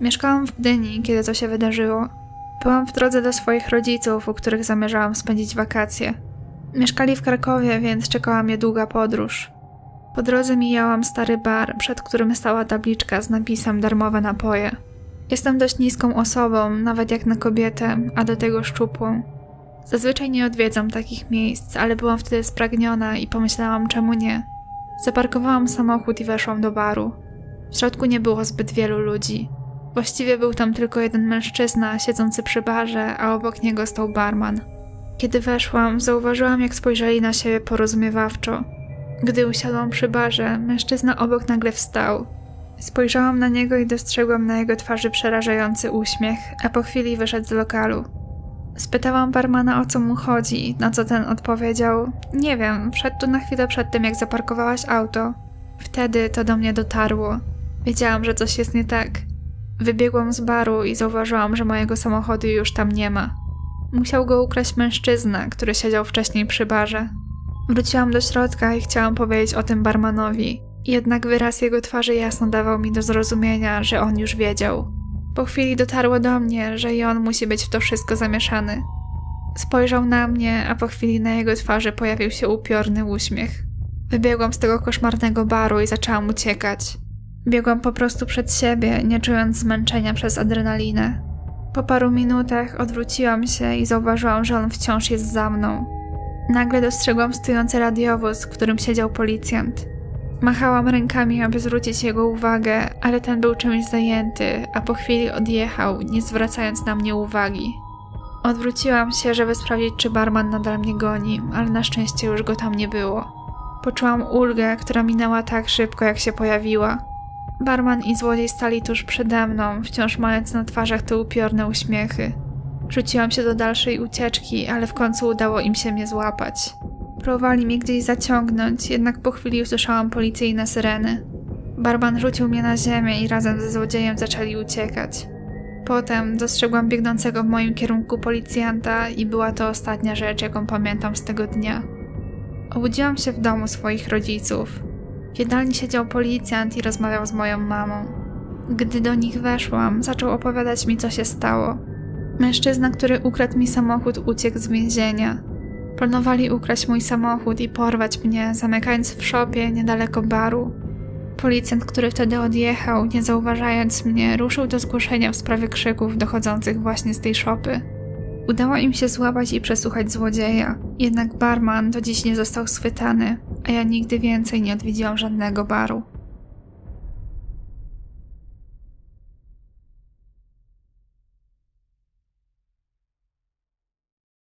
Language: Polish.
Mieszkałam w Gdyni, kiedy to się wydarzyło. Byłam w drodze do swoich rodziców, u których zamierzałam spędzić wakacje. Mieszkali w Krakowie, więc czekała mnie długa podróż. Po drodze mijałam stary bar, przed którym stała tabliczka z napisem darmowe napoje. Jestem dość niską osobą, nawet jak na kobietę, a do tego szczupłą. Zazwyczaj nie odwiedzam takich miejsc, ale byłam wtedy spragniona i pomyślałam, czemu nie. Zaparkowałam samochód i weszłam do baru. W środku nie było zbyt wielu ludzi. Właściwie był tam tylko jeden mężczyzna siedzący przy barze, a obok niego stał barman. Kiedy weszłam, zauważyłam, jak spojrzeli na siebie porozumiewawczo. Gdy usiadłam przy barze, mężczyzna obok nagle wstał. Spojrzałam na niego i dostrzegłam na jego twarzy przerażający uśmiech, a po chwili wyszedł z lokalu. Spytałam barmana o co mu chodzi, na co ten odpowiedział: Nie wiem, wszedł tu na chwilę przed tym, jak zaparkowałaś auto. Wtedy to do mnie dotarło. Wiedziałam, że coś jest nie tak. Wybiegłam z baru i zauważyłam, że mojego samochodu już tam nie ma. Musiał go ukraść mężczyzna, który siedział wcześniej przy barze. Wróciłam do środka i chciałam powiedzieć o tym barmanowi, jednak wyraz jego twarzy jasno dawał mi do zrozumienia, że on już wiedział. Po chwili dotarło do mnie, że i on musi być w to wszystko zamieszany. Spojrzał na mnie, a po chwili na jego twarzy pojawił się upiorny uśmiech. Wybiegłam z tego koszmarnego baru i zaczęłam uciekać. Biegłam po prostu przed siebie, nie czując zmęczenia przez adrenalinę. Po paru minutach odwróciłam się i zauważyłam, że on wciąż jest za mną. Nagle dostrzegłam stojący radiowóz, w którym siedział policjant. Machałam rękami, aby zwrócić jego uwagę, ale ten był czymś zajęty, a po chwili odjechał, nie zwracając na mnie uwagi. Odwróciłam się, żeby sprawdzić, czy barman nadal mnie goni, ale na szczęście już go tam nie było. Poczułam ulgę, która minęła tak szybko, jak się pojawiła. Barman i złodziej stali tuż przede mną, wciąż mając na twarzach te upiorne uśmiechy. Rzuciłam się do dalszej ucieczki, ale w końcu udało im się mnie złapać. Próbowali mnie gdzieś zaciągnąć, jednak po chwili usłyszałam policyjne syreny. Barman rzucił mnie na ziemię i razem ze złodziejem zaczęli uciekać. Potem dostrzegłam biegnącego w moim kierunku policjanta i była to ostatnia rzecz, jaką pamiętam z tego dnia. Obudziłam się w domu swoich rodziców. W jadalni siedział policjant i rozmawiał z moją mamą. Gdy do nich weszłam, zaczął opowiadać mi, co się stało. Mężczyzna, który ukradł mi samochód, uciekł z więzienia. Planowali ukraść mój samochód i porwać mnie, zamykając w szopie niedaleko baru. Policjant, który wtedy odjechał, nie zauważając mnie, ruszył do zgłoszenia w sprawie krzyków dochodzących właśnie z tej szopy. Udało im się złapać i przesłuchać złodzieja, jednak barman do dziś nie został schwytany, a ja nigdy więcej nie odwiedziłam żadnego baru.